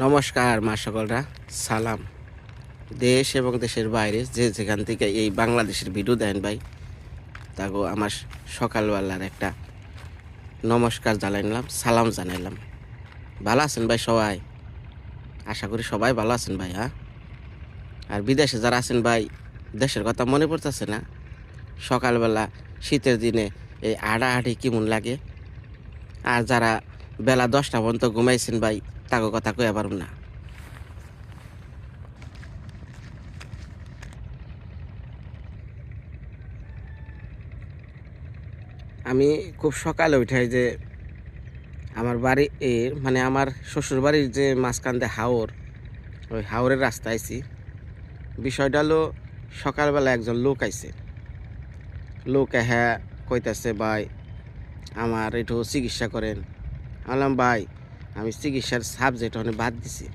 নমস্কার, মা সকলরা। সালাম। দেশ এবং দেশের বাইরে যে যেখান থেকে এই বাংলাদেশের ভিডিও দেন ভাই, তাগো আমার সকালবেলার একটা নমস্কার জানাইলাম, সালাম জানাইলাম। ভালো আছেন ভাই সবাই? আশা করি সবাই ভালো আছেন ভাই হ্যাঁ? আর বিদেশে যারা আছেন ভাই দেশের কথা মনে পড়তেছে না। সকালবেলা শীতের দিনে এই আড়াআড়ি কেমন লাগে। আর যারা বেলা দশটা পর্যন্ত ঘুমাইছেন ভাই তাকে কথা কয়ে পারব না। আমি খুব সকালে উঠাই যে আমার বাড়ি এর মানে আমার শ্বশুর বাড়ির যে মাঝখান দিয়ে হাওর, ওই হাওরের রাস্তা আইছি। বিষয়টা হলো সকালবেলা একজন লোক আইছে। লোক হ্যাঁ কইতাছে, ভাই, আমার একটু চিকিৎসা করেন। বললাম ভাই, আমি চিকিৎসার সাবজেক্ট অনেক বাদ দিছি।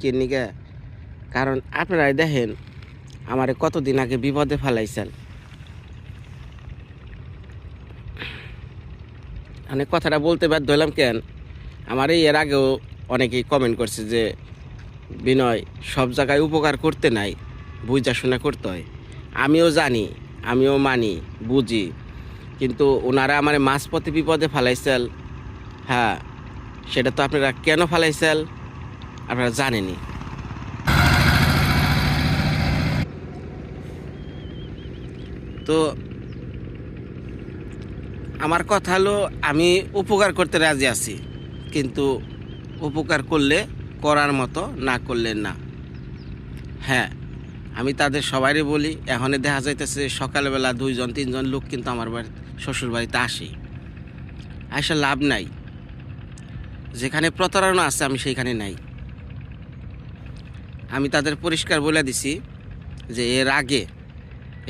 কি নিকে কারণ আপনারাই দেখেন, আমারে কতদিন আগে বিপদে ফেলাইছেন। মানে কথাটা বলতে বাধ্য হলাম কেন? আমার এর আগেও অনেকেই কমেন্ট করছে যে, বিনয়, সব জায়গায় উপকার করতে নাই। বুঝা শোনা করতে হয়। আমিও জানি, আমিও মানি, বুঝি। কিন্তু ওনারা আমার মাঝপথে বিপদে ফেলাইছেন হ্যাঁ সেটা তো আপনারা কেন ফেলাইছেন আপনারা জানেনই। তো আমার কথা হলো, আমি উপকার করতে রাজি আছি। কিন্তু উপকার করলে, করার মতো না করলে না। হ্যাঁ। আমি তাদের সবারই বলি এখনে দেখা যাইতেছে সকালবেলা দুইজন, তিনজন লোক কিন্তু আমার বাড়ি, শ্বশুর বাড়িতে আসে। আসে লাভ নাই। যেখানে প্রতারণা আছে আমি সেইখানে নাই। আমি তাদের পরিষ্কার বলে দিছি যে এর আগে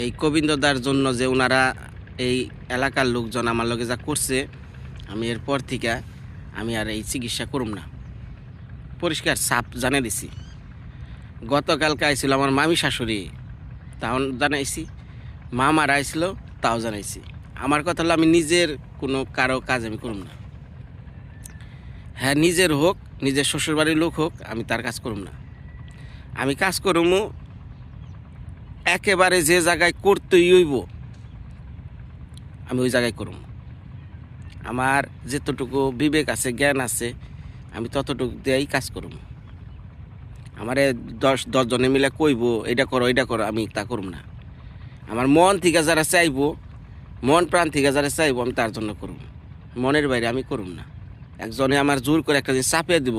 এই গোবিন্দদার জন্য যে ওনারা এই এলাকার লোকজন আমার লগে যা করছে, আমি এরপর থেকে আমি আর এই চিকিৎসা করুম না। পরিষ্কার সাপ জানিয়ে দিছি। গতকালকে আইছিল আমার মামি শাশুড়ি। তাও জানাইছি মা মারা আইছিল, তাও জানাইছি। আমার কথা হলো, আমি নিজের কোনো কারও কাজ আমি করুম না। হ্যাঁ নিজের হোক, নিজের শ্বশুরবাড়ির লোক হোক, আমি তার কাজ করুম না। আমি কাজ করুমু, একেবারে যে জায়গায় করতেই হইব, আমি ওই জায়গায় করুম। আমার যতটুকু বিবেক আছে, জ্ঞান আছে, আমি ততটুকু দিয়েই কাজ করুম। আমারে দশ দশজনে মিলে কইব এটা করো এটা করো, আমি তা করুম না। আমার মন থেকে যারা চাইব, মন প্রাণ থেকে যারা চাইব, আমি তার জন্য করব মনের বাইরে আমি করুম না। একজনে আমার জোর করে একটা জিনিস চাপিয়ে দিব,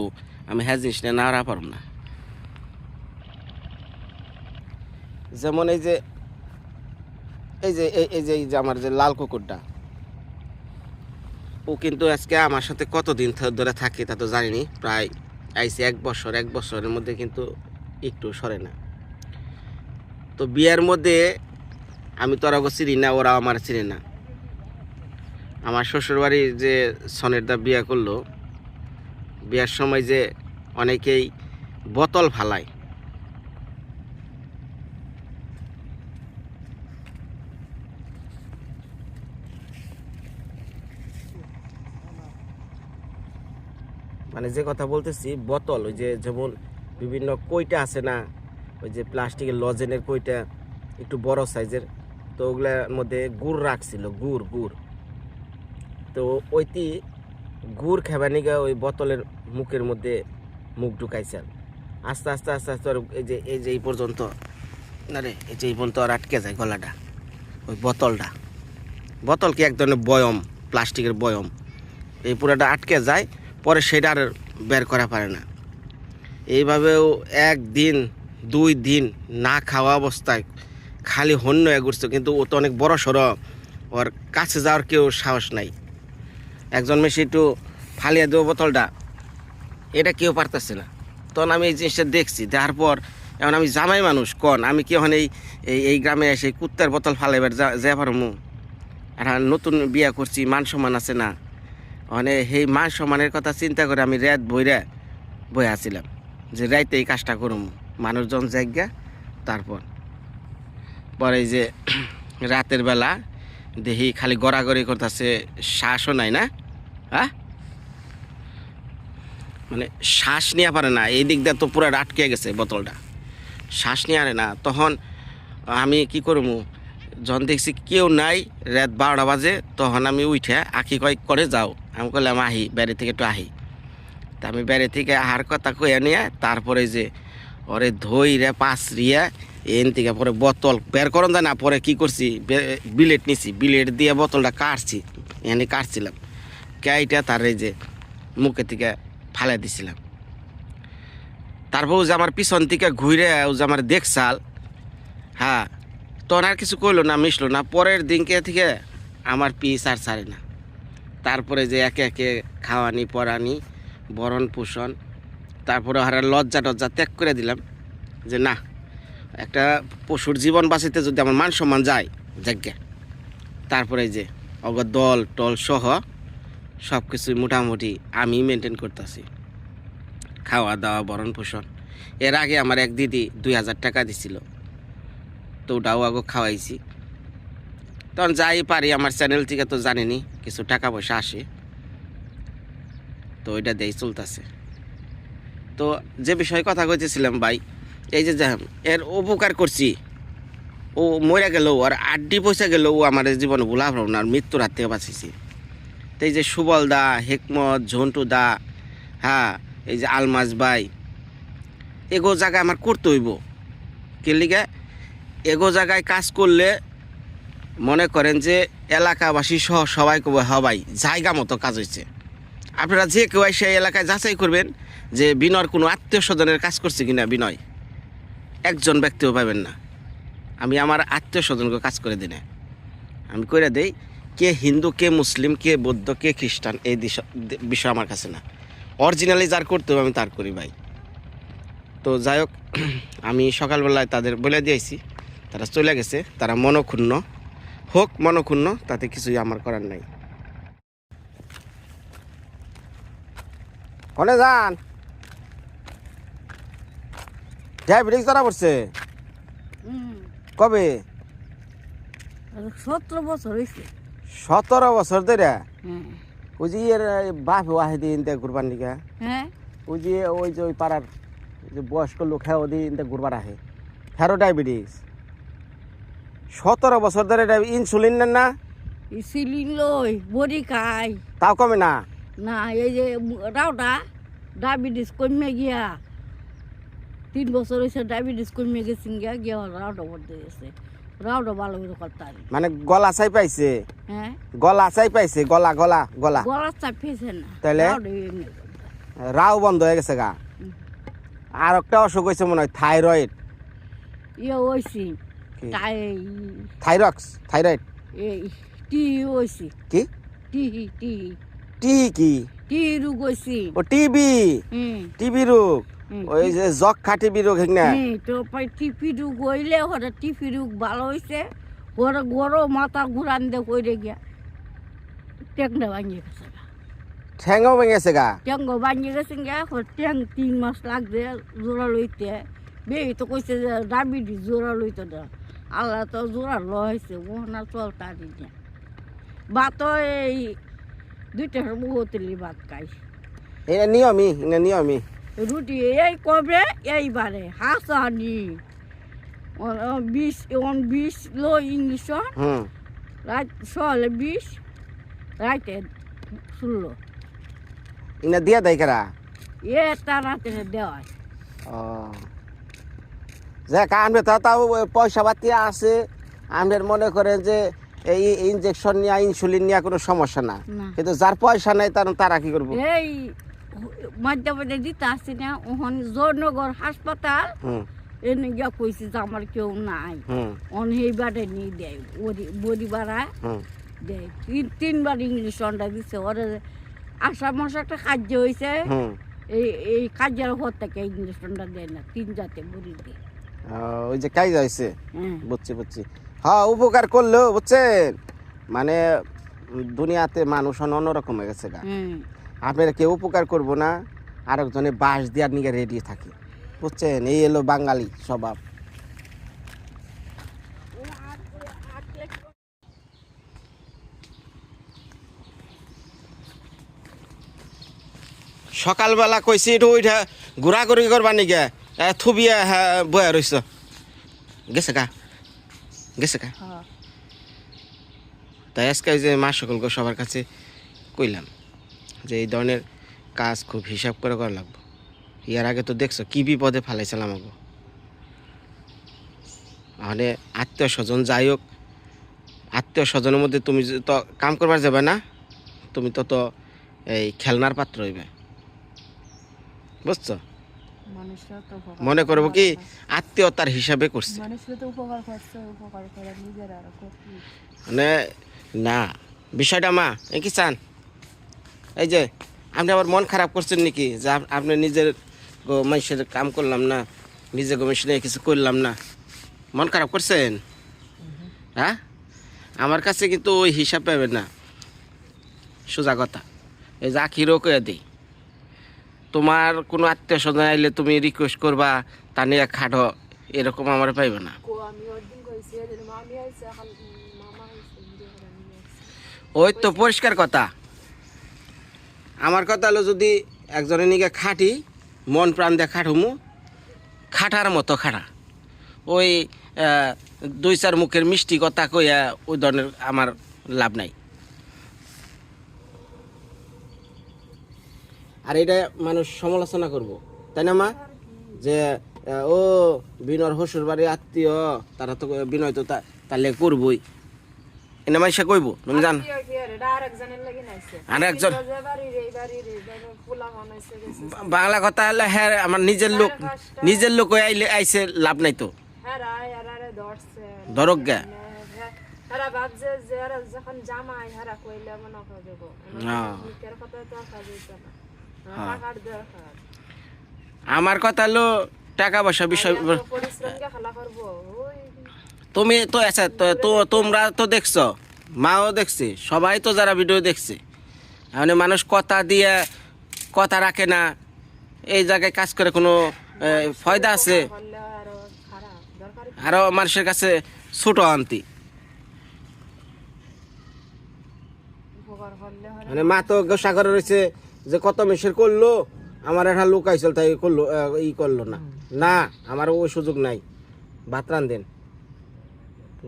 আমি হ্যাঁ জিনিসটা না আরা পারুম না। যেমন এই যে এই যে এই যে এই যে আমার যে লাল কুকুরটা, ও কিন্তু আজকে আমার সাথে কতদিন ধরে থাকে তা তো জানিনি, প্রায় আইসি এক বছর, এক বছরের মধ্যে কিন্তু একটু সরে না। তো বিয়ের মধ্যে আমি তো আরও চিনি না ওরা আমার চিনি না। আমার শ্বশুরবাড়ির যে সনের দা বিয়ে করল, বিয়ার সময় যে অনেকেই বোতল ফালায়। মানে যে কথা বলতেছি, বোতল, ওই যে যেমন বিভিন্ন কইটা আছে না, ওই যে প্লাস্টিকের লজেনের কইটা, একটু বড় সাইজের, তো ওগুলার মধ্যে গুড় রাখছিল, গুড় গুড়। তো ওইটি গুড় খাবার নিগা ওই বোতলের মুখের মধ্যে মুখ ঢুকাইছেন। আস্তে আস্তে আস্তে আস্তে এই যে এই যে, এই পর্যন্ত, না রে, এই যে, এই পর্যন্ত আর আটকে যায় গলাটা, ওই বোতলটা। বোতল কি এক ধরনের বয়ম, প্লাস্টিকের বয়ম, এই পুরাটা আটকে যায় পরে সেটা আর বের করা পারে না। এইভাবেও একদিন, দুই দিন না খাওয়া অবস্থায় খালি হন্য এগুড়ছে কিন্তু ও তো অনেক বড় সড়ো, ওর কাছে যাওয়ার কেউ সাহস নাই। একজন মেশি একটু ফালিয়ে দেবো বোতলটা, এটা কেউ পারতেছে না। তখন আমি এই জিনিসটা দেখছি দেখার পর এখন আমি জামাই মানুষ, কন, আমি কি এই, এই- এই গ্রামে এসে কুত্তার বোতল ফালাইবার যা যা পারমু আর নতুন বিয়া করছি, মান সম্মান আছে না? মানে সেই মান সম্মানের কথা চিন্তা করে আমি রাত বইরা বই আছিলাম, যে রাইতে এই কাজটা করুম, মানুষজন জায়গা তারপর। পরে যে রাতের বেলা দেখি খালি গড়াগড়ি করতেছে, শ্বাসও নাই না? হ্যাঁ? মানে শ্বাস নিয়ে পারে না, এই দিক দিয়ে তো পুরো আটকে গেছে বোতলটা। শ্বাস নিয়ে আরে না, তখন আমি কি করব যখন দেখছি কেউ নাই, রাত বারোটা বাজে, তখন আমি উঠে আঁকি কয়েক করে যাও। আমি করলাম আহি বাইরে থেকে একটু আহি। তা আমি বাইরে থেকে আহার কথা কয়ে নিয়ে তারপরে যে ওরে ধই রে পাঁচ রিয়া এন থেকে পরে বোতল বের করন না, পরে কি করছি? বিলেট নিছি, বিলেট দিয়ে বোতলটা কাটছি, এনে কাটছিলাম। কেইটা তার এই যে মুখে থেকে ফালে দিছিলাম। তারপর যে আমার পিছন থেকে ঘুরে ও যে আমার দেখছাল হ্যাঁ তখন আর কিছু কইলো না, মিশলো না। পরের দিনকে থেকে আমার পিস আর ছাড়ে না। তারপরে যে একে একে খাওয়ানি পরানি বরণ পোষণ, তারপরে হারা লজ্জা টজ্জা ত্যাগ করে দিলাম যে না, একটা পশুর জীবন বাঁচিতে যদি আমার মান সম্মান যায় যাজ্ঞা তারপরে যে অগ দল, টল সহ সব কিছুই মোটামুটি আমি মেনটেন করতেছি। খাওয়া দাওয়া বরণ পোষণ। এর আগে আমার এক দিদি দুই হাজার টাকা দিছিল। তো ওটাও আগে খাওয়াইছি। তখন যাই পারি, আমার চ্যানেল থেকে তো জানেনি, কিছু টাকা পয়সা আসে। তো ওইটা দেই, চলতেছে। তো যে বিষয়ে কথা কইতেছিলাম ভাই, এই যে এর উপকার করছি। ও মরে গেলেও, আর আড্ডি পয়সা গেলেও আমার জীবনে ভুলা ভাব না, আর মৃত্যুর হাত থেকে বাঁচিয়েছি। তো এই যে সুবল দা, হেকমত, ঝন্টু দা হ্যাঁ এই যে আলমাজ ভাই, এগো জায়গায় আমার করতে হইব। কে লিগে? এগো জায়গায় কাজ করলে মনে করেন যে এলাকাবাসী সহ সবাই হবাই জায়গা মতো কাজ হয়েছে আপনারা যে কেউ সেই এলাকায় যাচাই করবেন যে বিনয়ের কোনো আত্মীয় স্বজনের কাজ করছে কিনা বিনয়, একজন ব্যক্তিও পাবেন না। আমি আমার আত্মীয় স্বজনকে কাজ করে দিনে। আমি করে দেই, কে হিন্দু, কে মুসলিম, কে বৌদ্ধ, কে খ্রিস্টান, এই বিষয় আমার কাছে না। অরিজিনালি যার করতে হবে আমি তার করি ভাই। তো যাই হোক, আমি সকালবেলায় তাদের বলে দিয়েছি, তারা চলে গেছে, তারা মনক্ষুণ্ণ। হোক মনক্ষুণ্ণ তাতে কিছুই আমার করার নাই। কনে যান। ডায়াবেটিস ধরা পড়ছে। কবে? সতেরো বছর হয়েছে সতেরো বছর ধরে? হ্যাঁ। ওই যে এর বাপ ওয়াহে দিন তে ঘুরবার নিকা। হ্যাঁ। ওই যে ওই যে ওই পাড়ার যে বয়স্ক লোক হ্যাঁ ওদিন তে ঘুরবার আহে। হ্যারো ডায়াবেটিস। সতেরো বছর ধরে ইনসুলিন নেন না? সিলিন লই বড়ি খাই। তাও কমে না? না এই যে রাওটা ডায়াবেটিস কমে গিয়া তিন বছর হয়েছে ডায়াবেটিস কমে গেছে গিয়া গিয়া রাওটা বলতে গেছে রাওটা ভালো করে করতে মানে গলা চাই পাইছে? হ্যাঁ। গলা চাই পাইছে? গলা গলা গলা। গলার চাপ পেয়েছে না। করতে। রাও বন্ধ হয়ে গেছে গা। আর একটা অসুখ হয়েছে মনে হয় থাইরয়েড। ইয়ে হয়েছি থাইরক্স থাইরয়েড টি হয়েছি কি? টি টি। টি কি? টি রোগ হয়েছি ও টিবি টিবি রোগ? ওই যে যক্ষা টিবি রোগ হেক না তো পাই টিপি রোগ হইলে ওরা টিপি রোগ ভালো হয়েছে ওরা গরো মাথা ঘুরান দে কইরে গিয়া। ট্যাংটা ভাঙিয়ে গেছে গা। ঠ্যাঙ্গাও ভেঙে গেছে গা? ট্যাঙ্গো ভাঙিয়ে গেছে গিয়া ওর ট্যাং তিন মাস লাগবে জোড়া লইতে। বেই তো কইছে যে ডাবিডি জোড়া লইতে না আল্লাহ তো জোড়া লইছে মোহনা চল তারি না ভাত এই দুইটা বহুতলি ভাত খাই। এটা নিয়মই এটা নিয়মই রুটি এই কবে? এইবারে হাসানি। বিশ অন বিশ লো ইংলিশ। রাত সকালে বিশ রাতে ষোলো। ইনা দিয়া দেয় কারা? এ তারাতে দেওয়া ও। যে কামড়ে তা তাও পয়সা পাতি আছে। আমাদের মনে করেন যে এই ইনজেকশন নিয়ে ইনসুলিন নিয়ে কোনো সমস্যা না। কিন্তু যার পয়সা নাই তার তারা কি করব? এই মধ্যে মধ্যে দিতে আসছি না ওখান জোরনগর হাসপাতাল। এনে গিয়া কইছি যে আমার কেউ নাই। অন এইবারে নিয়ে দেয় বড়ি বড়ি বাড়া দেয়। তিন তিনবার ইংলিশ অন্ডা দিছে। ওরা আষা মাস একটা কার্য হয়েছে এই এই কাজের উপর থেকে ইঞ্জেকশনটা দেয় না তিন জাতে বুড়ি দিয়ে। ওই যে কাজ হয়েছে বুঝছি বুঝছি। হ্যাঁ উপকার করল বুঝছেন? মানে দুনিয়াতে মানুষ অন্যরকম হয়ে গেছে গা। আপনারা কেউ উপকার করব না আরেকজনে বাস দেওয়ার নিয়ে রেডি থাকে। বুঝছেন? এই এলো বাঙালি স্বভাব। সকালবেলা কইছি এটা ওইটা ঘোরাঘুরি করবা নিকা? থুবিয়া হ্যাঁ বয়া রইছ গেছে কা গেছে কা তাই আজকে যে মা সকলকে সবার কাছে কইলাম যে এই ধরনের কাজ খুব হিসাব করে করা লাগবে। ইয়ার আগে তো দেখছ কি বিপদে ফালাইছিলাম আমাকে মানে আত্মীয় স্বজন যাই হোক আত্মীয় স্বজনের মধ্যে তুমি তো কাম করবার যাবে না তুমি তো তো এই খেলনার পাত্র হইবে। বুঝছ? মনে করব কি আত্মীয়তার হিসাবে করছে। করে মানে না বিষয়টা মা এই কি চান? এই যে আপনি আবার মন খারাপ করছেন নাকি? যে আপনি নিজের মানুষের কাম করলাম না নিজে গো মেশিনে কিছু করলাম না। মন খারাপ করছেন? হ্যাঁ? আমার কাছে কিন্তু ওই হিসাব পাবেন না। সোজা কথা। এই যে আখিরও কয়ে দিই তোমার কোনো আত্মীয় স্বজন আইলে তুমি রিকোয়েস্ট করবা তা নিয়ে খাটো। এরকম আমার পাইবে না। ওই তো পরিষ্কার কথা। আমার কথা হলো যদি একজনের নিকে খাটি মন প্রাণ দিয়ে খাটুমু খাটার মতো খাটা। ওই দুই চার মুখের মিষ্টি কথা কইয়া ওই ধরনের আমার লাভ নাই। এটা মানুষ সমালোচনা করব। তাই না মা? যে ও বিনর হসুর বাড়ি আত্মীয় তারা তো বিনয় তো তাহলে করবই। এনে মাইসা কইব তুমি জান? আর? একজন বাংলা কথা হলে হ্যাঁ আমার নিজের লোক নিজের লোক আইলে আইসে লাভ নাই তো। হ্যাঁ ধরক গা। যখন জামাই হারা কইলে মনে হ্যাঁ। কথা আমার কথা হলো টাকা পয়সা বিষয় তুমি তো আচ্ছা তো- তোমরা তো দেখছ মাও দেখছে সবাই তো যারা ভিডিও দেখছে। মানে মানুষ কথা দিয়ে কথা রাখে না এই জায়গায় কাজ করে কোনো ফয়দা আছে। আরও আরও মানুষের কাছে ছোট আনতি। হয় মানে মা তো গোসা করে রয়েছে যে কত মেসের করল আমার একটা লোক আইসল তাই করল ই করল না। না আমার ওই সুযোগ নাই। ভাত রান দেন।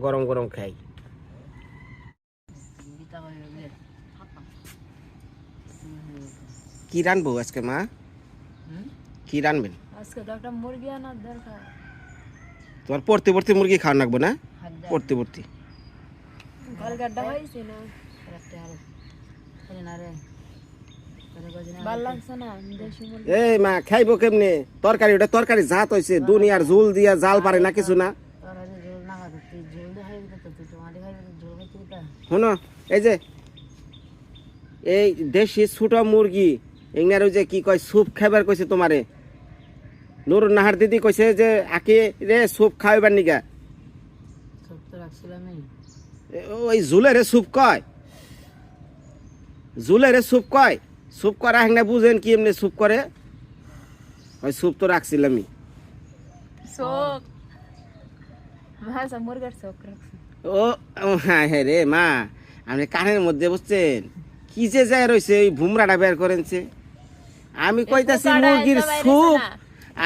গরম গরম খাই। কি রানবো আজকে মা? কি রানবেন? আজকে একটা মুরগি আনার দরকার। তোমার পড়তে পড়তে মুরগি খাওয়া লাগবে না? পড়তে পড়তে। হয়েছে না ভালো লাগছে না দেশি মুরগি এই মা, খাইবো কেমনে? তরকারি, ওটা তরকারি জাত হয়েছে দুনিয়ার ঝোল দিয়া জাল পারে না কিছু না। শোনো, এই যে, এই দেশি ছোট মুরগি, এগনার ওই যে কি কয়, স্যুপ খাইবার কইছে তোমারে। নুর নাহার দিদি কইছে যে, আকে রে, স্যুপ খাইবার নিগা। ওই ঝুলেরে স্যুপ কয়? ঝুলেরে স্যুপ কয়? স্যুপ করা হেংনা বুঝেন কি এমনি স্যুপ করে? ওই স্যুপ তো রাখছিলামই চোখ। ভাষা মুরগার চোখ রাখছি। ও হ্যাঁ হ্যাঁ রে মা আপনি কানের মধ্যে বুঝছেন? কি যে যায় রয়েছে ওই ভুমরাটা বের করেছে আমি কইতাছি মুরগির স্যুপ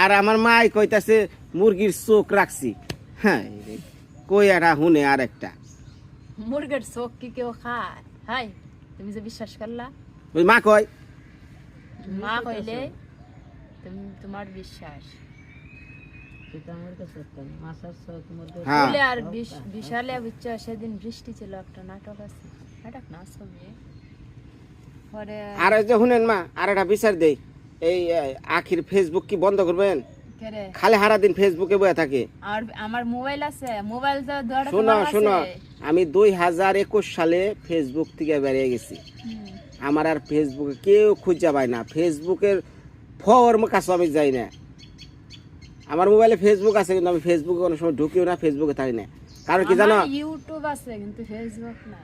আর আমার মাই কইতাছে মুরগির চোখ রাখছি। হ্যাঁ কই একটা হুনে আর একটা মুরগের চোখ কি কেউ খায়? হাই তুমি যে বিশ্বাস করলা? ওই মা কয়? মা কইলে তুমি তোমার বিশ্বাস। হ্যাঁ। বলে আর বিশালে বুঝছ সেদিন বৃষ্টি ছিল একটা নাটক আছে। নাটক না ছবি আর যে শুনেন মা আর একটা বিচার দেই। এই আখির ফেসবুক কি বন্ধ করবেন? খালি দিন ফেসবুকে বয়ে থাকে। আর আমার মোবাইল আছে মোবাইল তো ধরে শোনো শোনো আমি দুই হাজার একুশ সালে ফেসবুক থেকে বেরিয়ে গেছি। আমার আর ফেসবুকে কেউ খুঁজে পায় না। ফেসবুকের ফর্ম কাছে আমি যাই না। আমার মোবাইলে ফেসবুক আছে কিন্তু আমি ফেসবুকে কোনো সময় ঢুকিও না ফেসবুকে থাকি না। কারণ কি জানো? ইউটিউব আছে কিন্তু ফেসবুক না।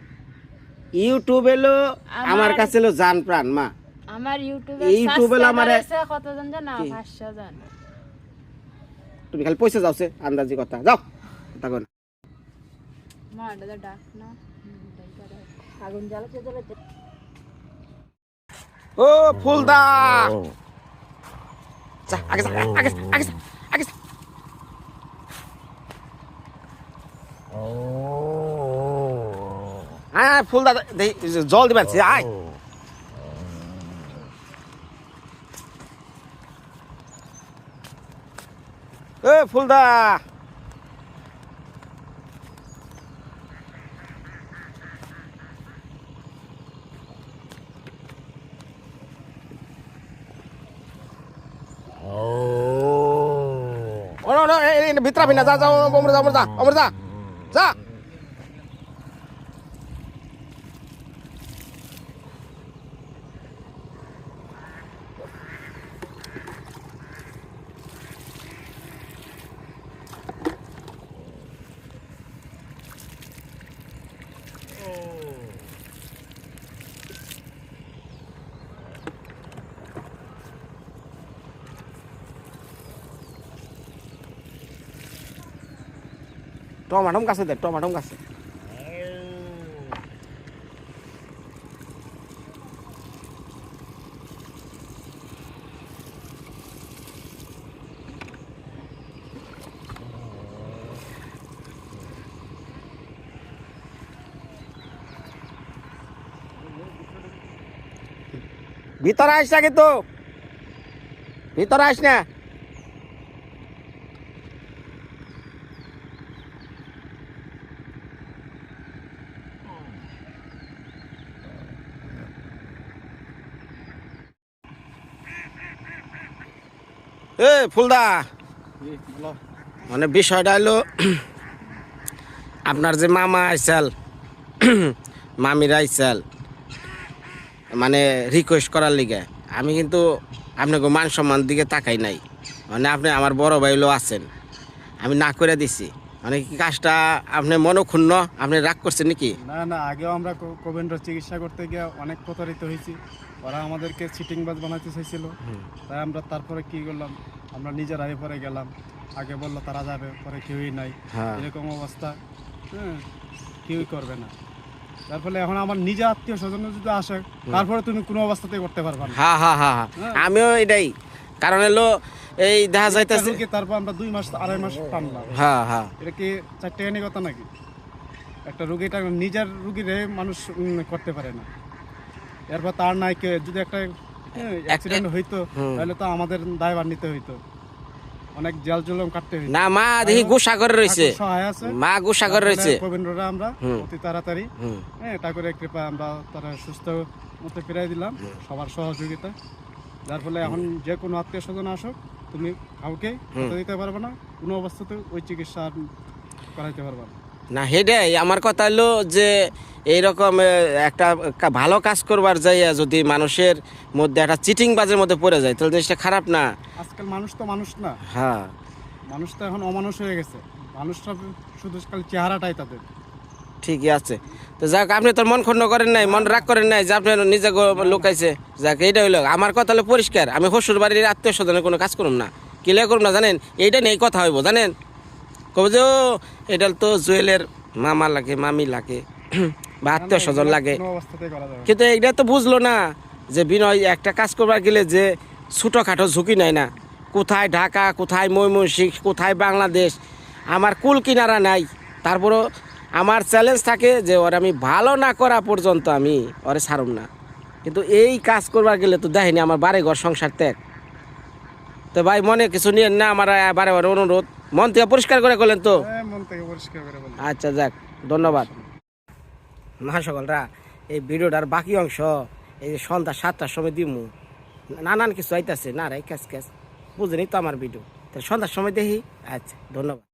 ইউটিউব এলো আমার কাছে এলো জান প্রাণ মা। আমার ইউটিউবে ইউটিউবে আমারে- কতজন জানো? কি? পাঁচশো জন। তুমি খালি পয়সা যাওছে আন্দাজি কথা। যাও তখন মা এটা ডাক না। আগুন জ্বালাতে জ্বালাতে ও ফুলদা। যা আগে যা আগে যা, আগে যা, আগে যা। আয় ফুলদা জল দিবেন আয়। এ ফুলদা ও নো নো এই ভিতরা ভিনা যা যা ওমর যা ওমর যা ওমর যা যা টমাটম গাছে দে টমাটম গাছে ভিতরে আস না কিন্তু ভিতরে আস এ ফুলদা। মানে বিষয়টা হলো, আপনার যে মামা আইসাল, মামিরা আইসাল মানে রিকোয়েস্ট করার লিগে, আমি কিন্তু আপনাকে মান সম্মান দিকে তাকাই নাই। মানে আপনি আমার বড় ভাইলো আছেন, আমি না করে দিছি। মানে কি কাজটা আপনি মনক্ষুণ্ণ? আপনি রাগ করছেন নাকি? না না, আগেও আমরা কো- চিকিৎসা করতে গিয়ে অনেক প্রতারিত হয়েছি। ওরা আমাদেরকে সিটিং বাস বানাতে চাইছিল। তাই আমরা তারপরে কি করলাম? আমরা নিজেরাই পরে গেলাম। আগে বলল তারা যাবে পরে কেউই নাই। হ্যাঁ। এরকম অবস্থা। হ্যাঁ কেউই করবে না। তার ফলে এখন আমার নিজে আত্মীয় স্বজন যদি আসে তারপরে তুমি কোনো অবস্থাতেই করতে পারবে না। হ্যাঁ হ্যাঁ। আমিও এটাই। কারণ হলো এই দেখা যাইতেছে রোগী তারপর আমরা দুই মাস আড়াই মাস টানলাম? হ্যাঁ হ্যাঁ। এটা কি চারটে কথা নাকি? একটা রুগীটা নিজের রুগীরে মানুষ করতে পারে না। এরপর তার নাই কে যদি একটা অ্যাক্সিডেন্ট হইতো তাহলে তো আমাদের দায়ভার নিতে হইতো। অনেক জেল জুলম কাটতে হইতো। না মা দেখি গুসা করে রয়েছে। মা গুসা করে রয়েছে। কবীন্দ্ররা আমরা অতি তাড়াতাড়ি হ্যাঁ ঠাকুরের কৃপা আমরা তারা সুস্থ মতো ফিরাই দিলাম। সবার সহযোগিতা। যার ফলে এখন যে কোনো আত্মীয় স্বজন আসুক তুমি কাউকে দিতে পারবে না কোনো অবস্থাতে ওই চিকিৎসা করাইতে পারবে না। না হেডাই আমার কথা হলো যে এইরকম একটা ভালো কাজ করবার যাইয়া যদি মানুষের মধ্যে একটা চিটিং বাজের মধ্যে পড়ে যায় তাহলে জিনিসটা খারাপ না। আজকাল মানুষ তো মানুষ না। হ্যাঁ। মানুষ তো এখন অমানুষ হয়ে গেছে। মানুষটা শুধু খালি চেহারাটাই তাদের। ঠিকই আছে। তো যাক আপনি তোর মন খণ্ড করেন নাই মন রাগ করেন নাই যে আপনি নিজে লুকাইছে। যাক এইটা হইল আমার কথা হলো পরিষ্কার। আমি শ্বশুর বাড়ির আত্মীয় স্বজনের কোনো কাজ করুম না। কিলে করুম না জানেন? এইটা নিয়ে কথা হইব জানেন? কব যে ও এটা তো জুয়েলের মামা লাগে মামি লাগে বা আত্মীয় স্বজন লাগে। কিন্তু এটা তো বুঝলো না যে বিনয় একটা কাজ করবার গেলে যে ছোটোখাটো ঝুঁকি নেয় না। কোথায় ঢাকা কোথায় ময়মনসিংহ কোথায় বাংলাদেশ আমার কুল কিনারা নাই। তারপরও আমার চ্যালেঞ্জ থাকে যে ওর আমি ভালো না করা পর্যন্ত আমি ওরে ছাড়ুম না। কিন্তু এই কাজ করবার গেলে তো দেখেনি আমার বাড়ি ঘর সংসার ত্যাগ। তো ভাই মনে কিছু নিয়ে না আমার বারে বারে অনুরোধ। মন থেকে পরিষ্কার করে করলেন তো। হ্যাঁ, আচ্ছা যাক ধন্যবাদ। মা সকলরা এই ভিডিওটার বাকি অংশ এই যে সন্ধ্যা সাতটার সময় দিমু। নানান কিছু আইতাছে। না রে ক্যাস ক্যাস বুঝিনি তো আমার ভিডিও। তাহলে সন্ধ্যার সময় দেখি। আচ্ছা ধন্যবাদ।